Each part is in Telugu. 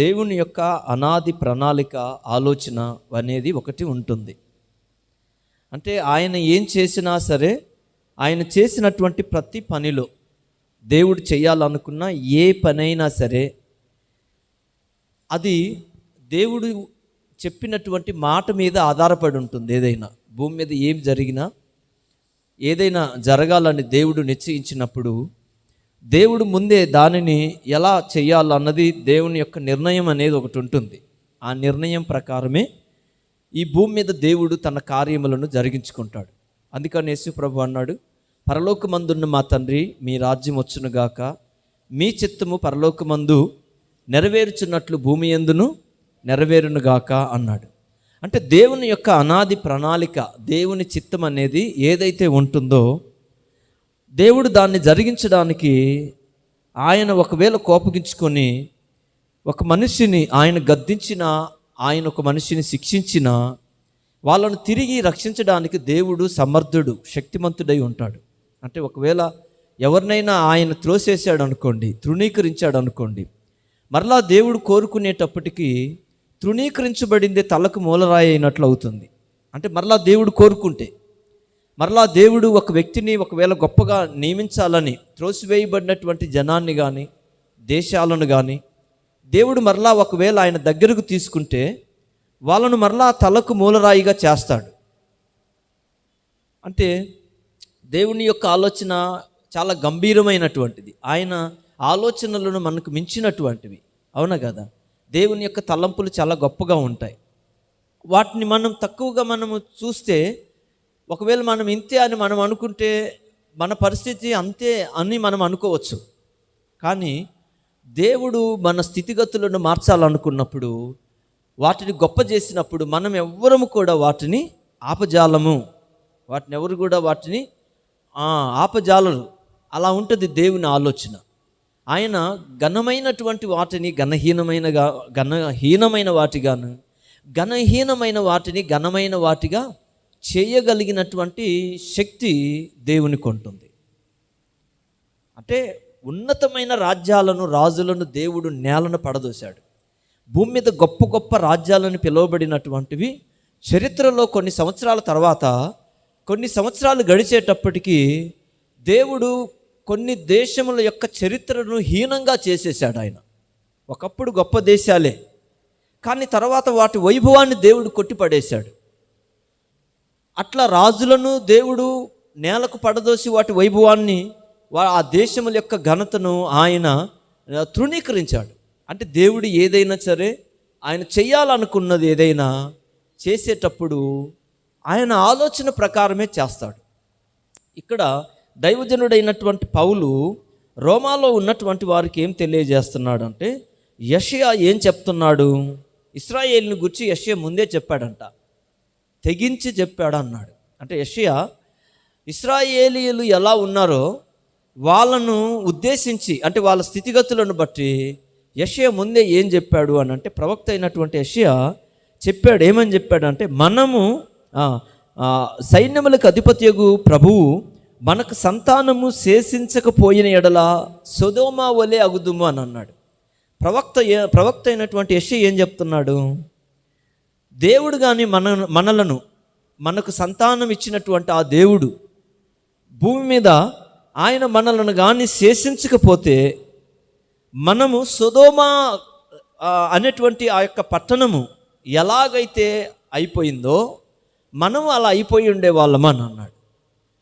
దేవుని యొక్క అనాది ప్రణాళిక ఆలోచన అనేది ఒకటి ఉంటుంది. అంటే ఆయన ఏం చేసినా సరే ఆయన చేసినటువంటి ప్రతి పనిలో దేవుడు చేయాలనుకున్న ఏ పనైనా సరే అది దేవుడు చెప్పినటువంటి మాట మీద ఆధారపడి ఉంటుంది ఏదైనా. భూమి మీద ఏం జరిగినా ఏదైనా జరగాలని దేవుడు నిశ్చయించినప్పుడు దేవుడు ముందే దానిని ఎలా చేయాలన్నది దేవుని యొక్క నిర్ణయం అనేది ఒకటి ఉంటుంది. ఆ నిర్ణయం ప్రకారమే ఈ భూమి మీద దేవుడు తన కార్యములను జరిగించుకుంటాడు. అందుకని యేసు ప్రభు అన్నాడు పరలోకమందున్న మా తండ్రి మీ రాజ్యం వచ్చునుగాక మీ చిత్తము పరలోకమందు నెరవేరుచున్నట్లు భూమి ఎందును నెరవేరునుగాక అన్నాడు. అంటే దేవుని యొక్క అనాది ప్రణాళిక దేవుని చిత్తం అనేది ఏదైతే ఉంటుందో దేవుడు దాన్ని జరిగించడానికి ఆయన ఒకవేళ కోపగించుకొని ఒక మనిషిని ఆయన గద్దించిన ఆయన ఒక మనిషిని శిక్షించిన వాళ్ళను తిరిగి రక్షించడానికి దేవుడు సమర్థుడు శక్తిమంతుడై ఉంటాడు. అంటే ఒకవేళ ఎవరినైనా ఆయన త్రోసేసాడు అనుకోండి తృణీకరించాడు అనుకోండి మరలా దేవుడు కోరుకునేటప్పటికీ తృణీకరించబడింది తలకు మూలరాయి అయినట్లు అవుతుంది. అంటే మరలా దేవుడు కోరుకుంటే మరలా దేవుడు ఒక వ్యక్తిని ఒకవేళ గొప్పగా నియమించాలని త్రోసివేయబడినటువంటి జనాన్ని కానీ దేశాలను కానీ దేవుడు మరలా ఒకవేళ ఆయన దగ్గరకు తీసుకుంటే వాళ్ళను మరలా తలకు మూలరాయిగా చేస్తాడు. అంటే దేవుని యొక్క ఆలోచన చాలా గంభీరమైనటువంటిది. ఆయన ఆలోచనలను మనకు మించినటువంటివి. అవునా కదా? దేవుని యొక్క తలంపులు చాలా గొప్పగా ఉంటాయి. వాటిని మనం తక్కువగా మనము చూస్తే ఒకవేళ మనం ఇంతే అని మనం అనుకుంటే మన పరిస్థితి అంతే అని మనం అనుకోవచ్చు. కానీ దేవుడు మన స్థితిగతులను మార్చాలనుకున్నప్పుడు వాటిని గొప్ప చేసినప్పుడు మనం ఎవ్వరము కూడా వాటిని ఆపజాలము. వాటిని ఎవరు కూడా వాటిని ఆపజాలరు. అలా ఉంటుంది దేవుని ఆలోచన. ఆయన ఘనమైనటువంటి వాటిని ఘనహీనమైనగా ఘనహీనమైన వాటిగాను ఘనహీనమైన వాటిని ఘనమైన వాటిగా చేయగలిగినటువంటి శక్తి దేవునికి ఉంటుంది అంటే ఉన్నతమైన రాజ్యాలను రాజులను దేవుడు నేలను పడదోశాడు. భూమి మీద గొప్ప గొప్ప రాజ్యాలను పిలువబడినటువంటివి చరిత్రలో కొన్ని సంవత్సరాల తర్వాత కొన్ని సంవత్సరాలు గడిచేటప్పటికీ దేవుడు కొన్ని దేశముల యొక్క చరిత్రను హీనంగా చేసేసాడు ఆయన. ఒకప్పుడు గొప్ప దేశాలే. కానీ తర్వాత వాటి వైభవాన్ని దేవుడు కొట్టిపడేశాడు. అట్లా రాజులను దేవుడు నేలకు పడదోసి వాటి వైభవాన్ని వా- ఆ దేశముల యొక్క ఘనతను ఆయన తృణీకరించాడు. అంటే దేవుడు ఏదైనా సరే ఆయన చేయాలనుకున్నది ఏదైనా చేసేటప్పుడు ఆయన ఆలోచన ప్రకారమే చేస్తాడు. ఇక్కడ దైవజనుడైనటువంటి పౌలు రోమాలో ఉన్నటువంటి వారికి ఏం తెలియజేస్తున్నాడు అంటే యషయా ఏం చెప్తున్నాడు? ఇస్రాయేల్ని గురించి యషయా ముందే చెప్పాడంట. తెగించి చెప్పాడు అన్నాడు అంటే యషియా ఇస్రాయేలీయులు ఎలా ఉన్నారో వాళ్ళను ఉద్దేశించి అంటే వాళ్ళ స్థితిగతులను బట్టి యషియా ముందే ఏం చెప్పాడు అని అంటే ప్రవక్త అయినటువంటి యషియా చెప్పాడు. ఏమని చెప్పాడు అంటే మనము సైన్యములకు అధిపత్యగు ప్రభువు మనకు సంతానము శేషించకపోయిన ఎడల సొదోమా వలె అగుదుము అని అన్నాడు. ప్రవక్త ప్రవక్త అయినటువంటి యష ఏం చెప్తున్నాడు? దేవుడు కానీ మన మనలను మనకు సంతానం ఇచ్చినటువంటి ఆ దేవుడు భూమి మీద ఆయన మనలను కానీ శేషించకపోతే మనము సుధోమ అనేటువంటి ఆ యొక్క పట్టణము ఎలాగైతే అయిపోయిందో మనం అలా అయిపోయి ఉండేవాళ్ళం అని అన్నాడు.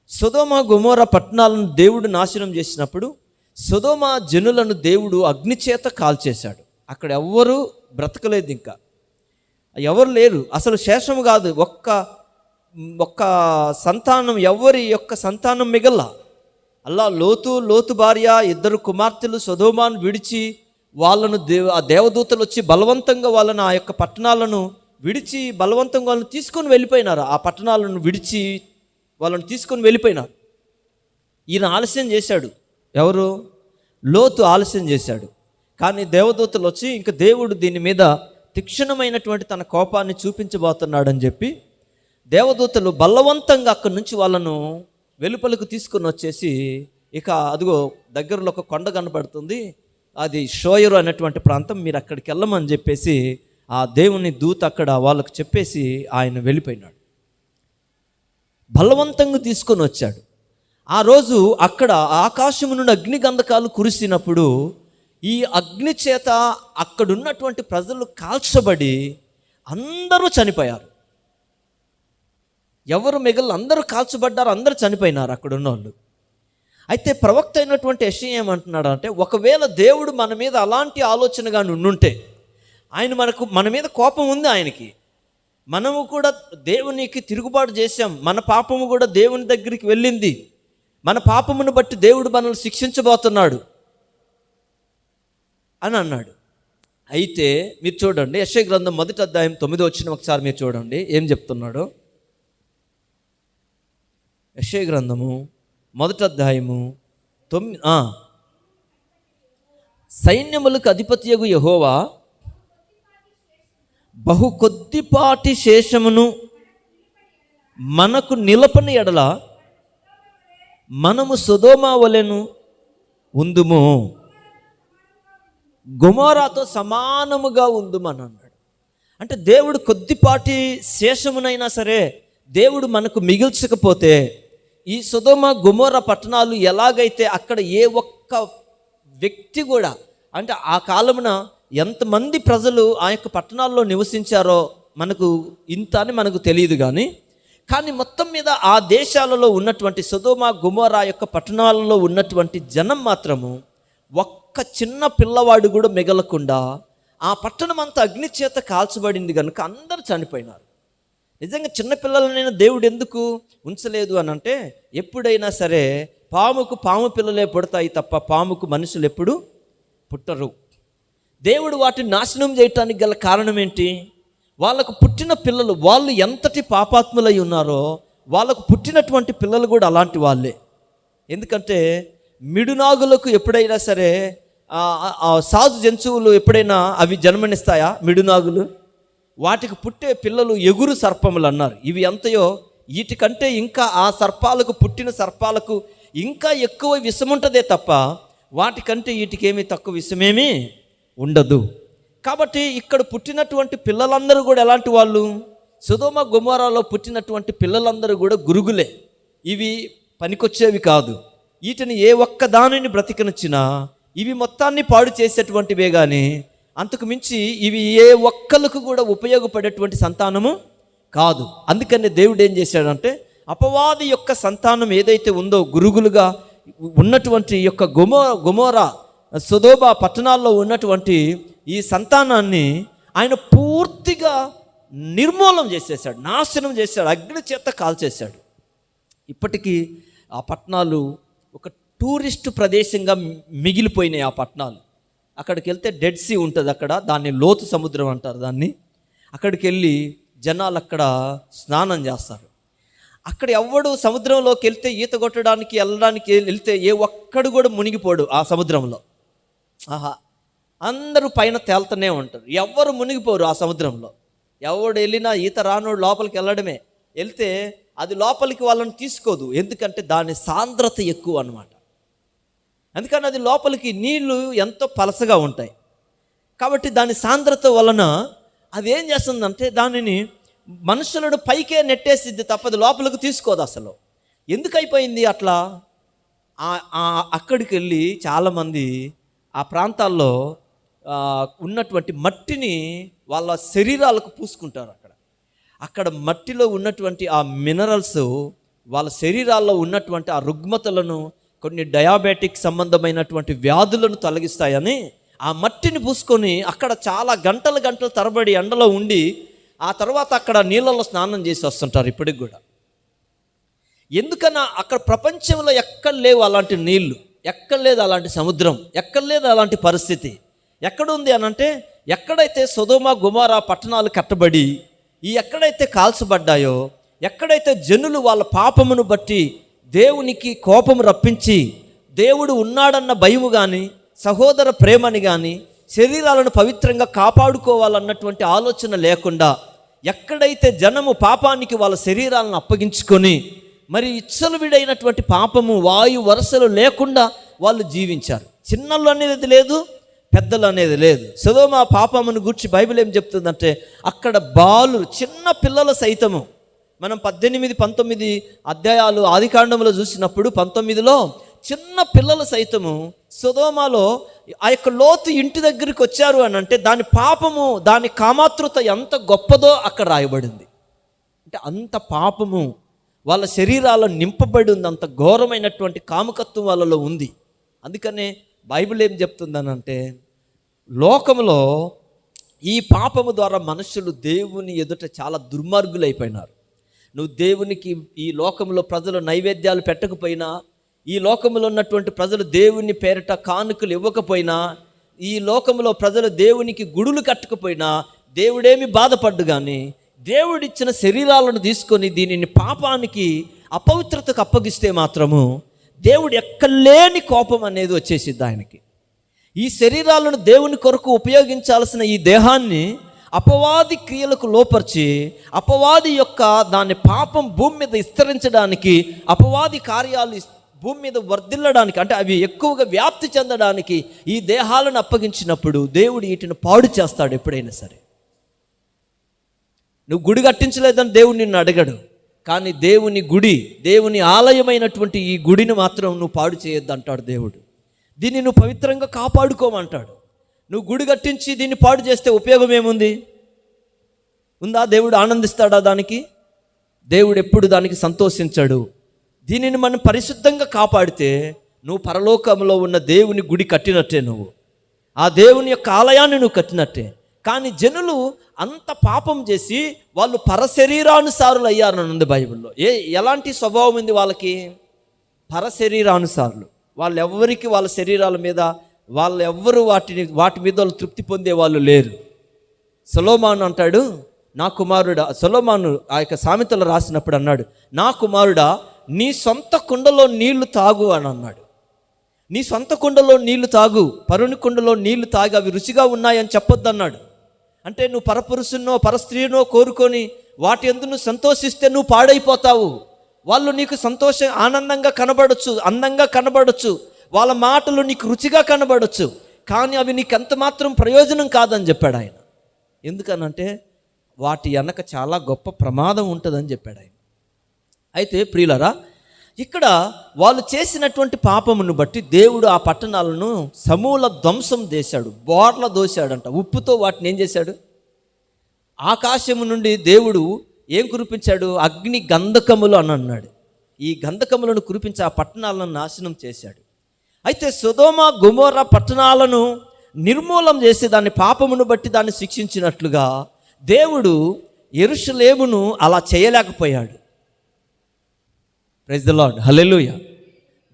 సుధోమ గుమోర పట్టణాలను దేవుడు నాశనం చేసినప్పుడు సుధోమ జనులను దేవుడు అగ్నిచేత కాల్చేశాడు. అక్కడ ఎవ్వరూ బ్రతకలేదు ఇంకా. ఎవరు లేరు. అసలు శేషము కాదు. ఒక్క ఒక్క సంతానం ఎవరి యొక్క సంతానం మిగల అల్లా లోతు లోతు భార్య ఇద్దరు కుమార్తెలు సుధోమాన్ విడిచి వాళ్ళను దేవ ఆ దేవదూతలు వచ్చి బలవంతంగా వాళ్ళను ఆ యొక్క పట్టణాలను విడిచి బలవంతంగా వాళ్ళని తీసుకొని వెళ్ళిపోయినారు. ఆ పట్టణాలను విడిచి వాళ్ళని తీసుకొని వెళ్ళిపోయినారు. ఈయన ఆలస్యం చేశాడు. ఎవరు? లోతు ఆలస్యం చేశాడు. కానీ దేవదూతలు వచ్చి ఇంక దేవుడు దీని మీద తీక్షణమైనటువంటి తన కోపాన్ని చూపించబోతున్నాడని చెప్పి దేవదూతలు బలవంతంగా అక్కడి నుంచి వాళ్ళను వెలుపలకు తీసుకొని వచ్చేసి ఇక అదిగో దగ్గరలో ఒక కొండ కనపడుతుంది అది షోయరు అనేటువంటి ప్రాంతం మీరు అక్కడికి వెళ్ళమని చెప్పేసి ఆ దేవుని దూత అక్కడ వాళ్ళకు చెప్పేసి ఆయన వెళ్ళిపోయినాడు. బలవంతంగా తీసుకొని వచ్చాడు. ఆ రోజు అక్కడ ఆకాశము నుండి అగ్ని గంధకాలు కురిసినప్పుడు ఈ అగ్ని చేత అక్కడున్నటువంటి ప్రజలు కాల్చబడి అందరూ చనిపోయారు. ఎవరు మిగిలిన అందరూ కాల్చబడ్డారు అందరూ చనిపోయినారు అక్కడ ఉన్నోళ్ళు అయితే ప్రవక్త అయినటువంటి విషయం ఏమంటున్నాడు అంటే ఒకవేళ దేవుడు మన మీద అలాంటి ఆలోచనగా నుండుంటే ఆయన మనకు మన మీద కోపం ఉంది ఆయనకి. మనము కూడా దేవునికి తిరుగుబాటు చేశాం. మన పాపము కూడా దేవుని దగ్గరికి వెళ్ళింది. మన పాపమును బట్టి దేవుడు మనల్ని శిక్షించబోతున్నాడు. అని అన్నాడు. అయితే మీరు చూడండి యశ్వ గ్రంథం మొదటి అధ్యాయం తొమ్మిది వచ్చిన ఒకసారి మీరు చూడండి ఏం చెప్తున్నాడు? యశ్వ గ్రంథము మొదటి అధ్యాయము తొమ్మిది సైన్యములకు అధిపత్యగు యహోవా బహు కొద్దిపాటి శేషమును మనకు నిలపని ఎడల మనము సుధోమా వలెను ఉందుము. గుమారాతో సమానముగా ఉందుమని అన్నాడు. అంటే దేవుడు కొద్దిపాటి శేషమునైనా సరే దేవుడు మనకు మిగిల్చకపోతే ఈ సుధమ గుమోర పట్టణాలు ఎలాగైతే అక్కడ ఏ ఒక్క వ్యక్తి కూడా అంటే ఆ కాలమున ఎంతమంది ప్రజలు ఆ యొక్క పట్టణాల్లో నివసించారో మనకు ఇంత అని మనకు తెలియదు కానీ కానీ మొత్తం మీద ఆ దేశాలలో ఉన్నటువంటి సుధోమ గుమోరా యొక్క పట్టణాలలో ఉన్నటువంటి జనం మాత్రము ఒక్క చిన్న పిల్లవాడు కూడా మిగలకుండా ఆ పట్టణం అంతా అగ్ని చేత కాల్చబడింది కనుక అందరూ చనిపోయినారు. నిజంగా చిన్నపిల్లలనైనా దేవుడు ఎందుకు ఉంచలేదు అని అంటే ఎప్పుడైనా సరే పాముకు పాము పిల్లలే పుడతాయి తప్ప పాముకు మనుషులు ఎప్పుడు పుట్టరు. దేవుడు వాటిని నాశనం చేయటానికి గల కారణం ఏంటి? వాళ్ళకు పుట్టిన పిల్లలు వాళ్ళు ఎంతటి పాపాత్ములై ఉన్నారో వాళ్ళకు పుట్టినటువంటి పిల్లలు కూడా అలాంటి వాళ్ళే. ఎందుకంటే మిడునాగులకు ఎప్పుడైనా సరే సాధు జంతువులు ఎప్పుడైనా అవి జన్మనిస్తాయా? మిడునాగులు? వాటికి పుట్టే పిల్లలు ఎగురు సర్పములు అన్నారు. ఇవి ఎంతయో? వీటికంటే ఇంకా ఆ సర్పాలకు పుట్టిన సర్పాలకు ఇంకా ఎక్కువ విషముంటుందే తప్ప వాటికంటే వీటికేమీ తక్కువ విషమేమీ ఉండదు. కాబట్టి ఇక్కడ పుట్టినటువంటి పిల్లలందరూ కూడా ఎలాంటి వాళ్ళు? సుధోమ గుమారాలో పుట్టినటువంటి పిల్లలందరూ కూడా గురుగులే. ఇవి పనికొచ్చేవి కాదు. వీటిని ఏ ఒక్క దానిని బ్రతికనిచ్చినా ఇవి మొత్తాన్ని పాడు చేసేటువంటివే కానీ అంతకు మించి ఇవి ఏ ఒక్కలకు కూడా ఉపయోగపడేటువంటి సంతానము కాదు. అందుకని దేవుడు ఏం చేశాడంటే అపవాది యొక్క సంతానం ఏదైతే ఉందో గురుగులుగా ఉన్నటువంటి యొక్క గుమో గుమోరా సుదోబా పట్టణాల్లో ఉన్నటువంటి ఈ సంతానాన్ని ఆయన పూర్తిగా నిర్మూలం చేసేసాడు నాశనం చేశాడు అగ్ని చేత కాల్చేశాడు. ఇప్పటికీ ఆ పట్టణాలు టూరిస్ట్ ప్రదేశంగా మిగిలిపోయినాయి ఆ పట్టణాలు. అక్కడికి వెళ్తే డెడ్ సీ ఉంటుంది అక్కడ దాన్ని లోతు సముద్రం అంటారు దాన్ని. అక్కడికి వెళ్ళి జనాలు అక్కడ స్నానం చేస్తారు. అక్కడ ఎవడు సముద్రంలోకి వెళ్తే ఈత కొట్టడానికి వెళ్ళడానికి వెళ్తే ఏ ఒక్కడు కూడా మునిగిపోడు ఆ సముద్రంలో. ఆహా అందరూ పైన తేలుతూనే ఉంటారు. ఎవరు మునిగిపోరు ఆ సముద్రంలో. ఎవడు వెళ్ళినా ఈత రానోడు లోపలికి వెళ్ళడమే. వెళ్తే అది లోపలికి వాళ్ళని తీసుకోదు ఎందుకంటే దాని సాంద్రత ఎక్కువ అన్నమాట. అందుకని అది లోపలికి నీళ్ళు ఎంతో పలసగా ఉంటాయి. కాబట్టి దాని సాంద్రత వలన అది ఏం చేస్తుందంటే దానిని మనుషులను పైకే నెట్టేసిద్ది తప్పది లోపలికి తీసుకోదు అసలు. ఎందుకు అయిపోయింది అట్లా అక్కడికి వెళ్ళి చాలామంది ఆ ప్రాంతాల్లో ఉన్నటువంటి మట్టిని వాళ్ళ శరీరాలకు పూసుకుంటారు అక్కడ. అక్కడ మట్టిలో ఉన్నటువంటి ఆ మినరల్స్ వాళ్ళ శరీరాల్లో ఉన్నటువంటి ఆ రుగ్మతలను కొన్ని డయాబెటిక్ సంబంధమైనటువంటి వ్యాధులను తొలగిస్తాయని ఆ మట్టిని పూసుకొని అక్కడ చాలా గంటలు గంటలు తరబడి ఎండలో ఉండి ఆ తర్వాత అక్కడ నీళ్ళలో స్నానం చేసి వస్తుంటారు ఇప్పటికి కూడా. ఎందుకన్నా అక్కడ ప్రపంచంలో ఎక్కడ లేవు అలాంటి నీళ్ళు ఎక్కడ లేదు అలాంటి సముద్రం ఎక్కడ లేదు అలాంటి పరిస్థితి. ఎక్కడుంది అని అంటే ఎక్కడైతే సుధోమ గుమారా పట్టణాలు కట్టబడి ఈ ఎక్కడైతే కాల్చబడ్డాయో ఎక్కడైతే జనులు వాళ్ళ పాపమును బట్టి దేవునికి కోపం రప్పించి దేవుడు ఉన్నాడన్న భయము కానీ సహోదర ప్రేమని కానీ శరీరాలను పవిత్రంగా కాపాడుకోవాలన్నటువంటి ఆలోచన లేకుండా ఎక్కడైతే జనము పాపానికి వాళ్ళ శరీరాలను అప్పగించుకొని మరి ఇచ్చలు విడైనటువంటి పాపము వాయు వరుసలు లేకుండా వాళ్ళు జీవించారు. చిన్నలు అనేది లేదు పెద్దలు అనేది లేదు. సదోమ పాపమును గూర్చి బైబిల్ ఏం చెప్తుందంటే అక్కడ బాలు చిన్న పిల్లల సైతము మనం పద్దెనిమిది పంతొమ్మిది అధ్యాయాలు ఆదికాండంలో చూసినప్పుడు పంతొమ్మిదిలో చిన్న పిల్లలు సైతము సుధోమాలో ఆ యొక్క లోతు ఇంటి దగ్గరికి వచ్చారు అని అంటే దాని పాపము దాని కామాతృత ఎంత గొప్పదో అక్కడ రాయబడింది. అంటే అంత పాపము వాళ్ళ శరీరాల్లో నింపబడి ఉంది అంత ఘోరమైనటువంటి కామకత్వం వాళ్ళలో ఉంది. అందుకనే బైబిల్ ఏం చెప్తుందనంటే లోకంలో ఈ పాపము ద్వారా మనుషులు దేవుని ఎదుట చాలా దుర్మార్గులైపోయినారు. నువ్వు దేవునికి ఈ లోకంలో ప్రజలు నైవేద్యాలు పెట్టకపోయినా ఈ లోకంలో ఉన్నటువంటి ప్రజలు దేవుని పేరిట కానుకలు ఇవ్వకపోయినా ఈ లోకంలో ప్రజలు దేవునికి గుడులు కట్టకపోయినా దేవుడేమి బాధపడ్డు కానీ దేవుడిచ్చిన శరీరాలను తీసుకొని దీనిని పాపానికి అపవిత్రతకు అప్పగిస్తే మాత్రము దేవుడు ఎక్కలేని కోపం అనేది వచ్చేసిద్ది ఆయనకి. ఈ శరీరాలను దేవుని కొరకు ఉపయోగించాల్సిన ఈ దేహాన్ని అపవాది క్రియలకు లోపరిచి అపవాది యొక్క దాని పాపం భూమి మీద విస్తరించడానికి అపవాది కార్యాలు భూమి మీద వర్ధిల్లడానికి అంటే అవి ఎక్కువగా వ్యాప్తి చెందడానికి ఈ దేహాలను అప్పగించినప్పుడు దేవుడు వీటిని పాడు చేస్తాడు ఎప్పుడైనా సరే. నువ్వు గుడి కట్టించలేదని దేవుడు నిన్ను అడగడు కానీ దేవుని గుడి దేవుని ఆలయమైనటువంటి ఈ గుడిని మాత్రం నువ్వు పాడు చేయొద్దు అంటాడు దేవుడు. దీన్ని నువ్వు పవిత్రంగా కాపాడుకోమంటాడు. నువ్వు గుడి కట్టించి దీన్ని పాడు చేస్తే ఉపయోగం ఏముంది? ఉందా? దేవుడు ఆనందిస్తాడా దానికి? దేవుడు ఎప్పుడు దానికి సంతోషించాడు. దీనిని మనం పరిశుద్ధంగా కాపాడితే నువ్వు పరలోకంలో ఉన్న దేవుని గుడి కట్టినట్టే నువ్వు. ఆ దేవుని యొక్క ఆలయాన్ని నువ్వు కట్టినట్టే. కానీ జనులు అంత పాపం చేసి వాళ్ళు పరశరీరానుసారులు అయ్యారని ఉంది బైబిల్లో. ఏ ఎలాంటి స్వభావం ఉంది వాళ్ళకి? పరశరీరానుసారులు. వాళ్ళు ఎవ్వరికి వాళ్ళ శరీరాల మీద వాళ్ళు ఎవ్వరూ వాటిని వాటి మీద వాళ్ళు తృప్తి పొందే వాళ్ళు లేరు. సొలోమాను అంటాడు నా కుమారుడా సొలోమాను ఆ యొక్క సామెతలు రాసినప్పుడు అన్నాడు నా కుమారుడా నీ సొంత కుండలో నీళ్ళు తాగు అని అన్నాడు. నీ సొంత కుండలో నీళ్ళు తాగు పరుని కుండలో నీళ్ళు తాగి అవి రుచిగా ఉన్నాయని చెప్పొద్దు అన్నాడు అంటే నువ్వు పరపురుషున్నో పరస్త్రీనో కోరుకొని వాటి ఎందు నువ్వు సంతోషిస్తే నువ్వు పాడైపోతావు. వాళ్ళు నీకు సంతోషం ఆనందంగా కనబడచ్చు అందంగా కనబడచ్చు. వాళ్ళ మాటలు నీకు రుచిగా కనబడచ్చు కానీ అవి నీకు ఎంత మాత్రం ప్రయోజనం కాదని చెప్పాడు ఆయన. ఎందుకనంటే వాటి వెనక చాలా గొప్ప ప్రమాదం ఉంటుందని చెప్పాడు ఆయన. అయితే ప్రియులరా ఇక్కడ వాళ్ళు చేసినటువంటి పాపమును బట్టి దేవుడు ఆ పట్టణాలను సమూల ధ్వంసం చేశాడు బోర్ల దోశాడంట. ఉప్పుతో వాటిని ఏం చేశాడు? ఆకాశము నుండి దేవుడు ఏం కురిపించాడు? అగ్ని గంధకములు అని అన్నాడు. ఈ గంధకములను కురిపించి ఆ పట్టణాలను నాశనం చేశాడు. అయితే సుధోమ గుమోర పట్టణాలను నిర్మూలం చేసి దాని పాపమును బట్టి దాన్ని శిక్షించినట్లుగా దేవుడు ఎరుషలేమును అలా చేయలేకపోయాడు. ప్రైజ్ ద లాడ్ హలెలుయ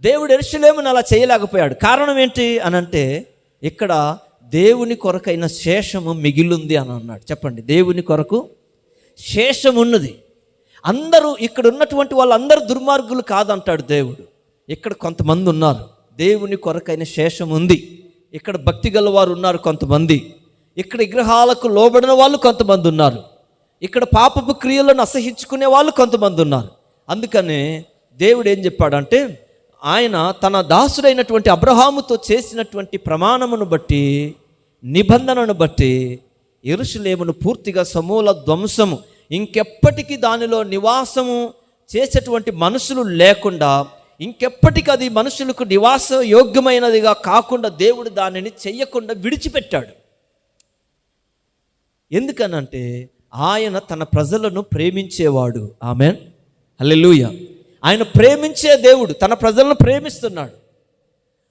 దేవుడు ఎరుషలేమును అలా చేయలేకపోయాడు. కారణం ఏంటి అని అంటే ఇక్కడ దేవుని కొరకైన శేషము మిగిలింది అని అన్నాడు. చెప్పండి దేవుని కొరకు శేషం ఉన్నది. అందరూ ఇక్కడ ఉన్నటువంటి వాళ్ళందరూ దుర్మార్గులు కాదంటాడు దేవుడు. ఇక్కడ కొంతమంది ఉన్నారు. దేవుని కొరకైన శేషం ఉంది. ఇక్కడ భక్తి గల వారు ఉన్నారు కొంతమంది. ఇక్కడ విగ్రహాలకు లోబడిన వాళ్ళు కొంతమంది ఉన్నారు. ఇక్కడ పాపపు క్రియలను అసహించుకునే వాళ్ళు కొంతమంది ఉన్నారు. అందుకనే దేవుడు ఏం చెప్పాడంటే ఆయన తన దాసుడైనటువంటి అబ్రహాముతో చేసినటువంటి ప్రమాణమును బట్టి నిబంధనను బట్టి ఎరుషులేమును పూర్తిగా సమూల ధ్వంసము ఇంకెప్పటికీ దానిలో నివాసము చేసేటువంటి మనుషులు లేకుండా ఇంకెప్పటికీ అది మనుషులకు నివాస యోగ్యమైనదిగా కాకుండా దేవుడు దానిని చెయ్యకుండా విడిచిపెట్టాడు. ఎందుకనంటే ఆయన తన ప్రజలను ప్రేమించేవాడు. ఆమె అల్లెలుయ ఆయన ప్రేమించే దేవుడు తన ప్రజలను ప్రేమిస్తున్నాడు.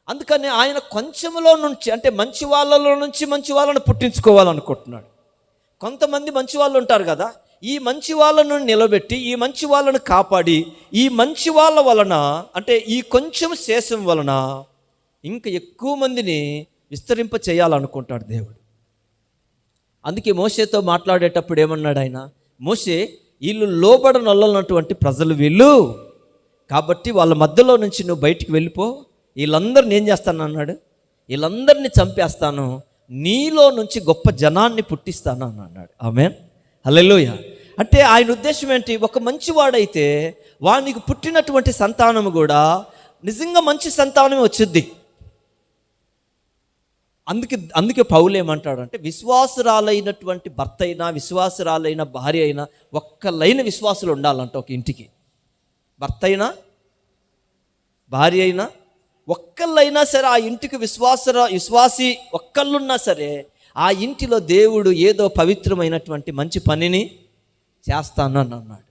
అందుకని ఆయన కొంచెంలో నుంచి అంటే మంచి వాళ్ళలో నుంచి మంచి వాళ్ళను పుట్టించుకోవాలనుకుంటున్నాడు. కొంతమంది మంచి వాళ్ళు ఉంటారు కదా ఈ మంచి వాళ్ళను నిలబెట్టి ఈ మంచి వాళ్ళను కాపాడి ఈ మంచి వాళ్ళ వలన అంటే ఈ కొంచెం శేషం వలన ఇంకా ఎక్కువ మందిని విస్తరింప చేయాలనుకుంటాడు దేవుడు. అందుకే మోసేతో మాట్లాడేటప్పుడు ఏమన్నాడు ఆయన? మోసే వీళ్ళు లోబడనొల్లనటువంటి ప్రజలు వీళ్ళు. కాబట్టి వాళ్ళ మధ్యలో నుంచి నువ్వు బయటికి వెళ్ళిపో. వీళ్ళందరిని ఏం చేస్తాను అన్నాడు? వీళ్ళందరినీ చంపేస్తాను. నీలో నుంచి గొప్ప జనాన్ని పుట్టిస్తాను అని అన్నాడు. ఆమె హల్లెలూయ. అంటే ఆయన ఉద్దేశం ఏంటి? ఒక మంచివాడైతే వానికి పుట్టినటువంటి సంతానము కూడా నిజంగా మంచి సంతానమే వచ్చింది అందుకే అందుకే పౌలు ఏమంటాడంటే విశ్వాసురాలైనటువంటి భర్త అయినా విశ్వాసురాలైన భార్య అయినా ఒక్కలైన విశ్వాసులు ఉండాలంట ఒక ఇంటికి. భర్త అయినా భార్య అయినా ఒక్కళ్ళైనా సరే ఆ ఇంటికి విశ్వాసర విశ్వాసి ఒక్కళ్ళున్నా సరే ఆ ఇంటిలో దేవుడు ఏదో పవిత్రమైనటువంటి మంచి పనిని చేస్తాను అని అన్నాడు.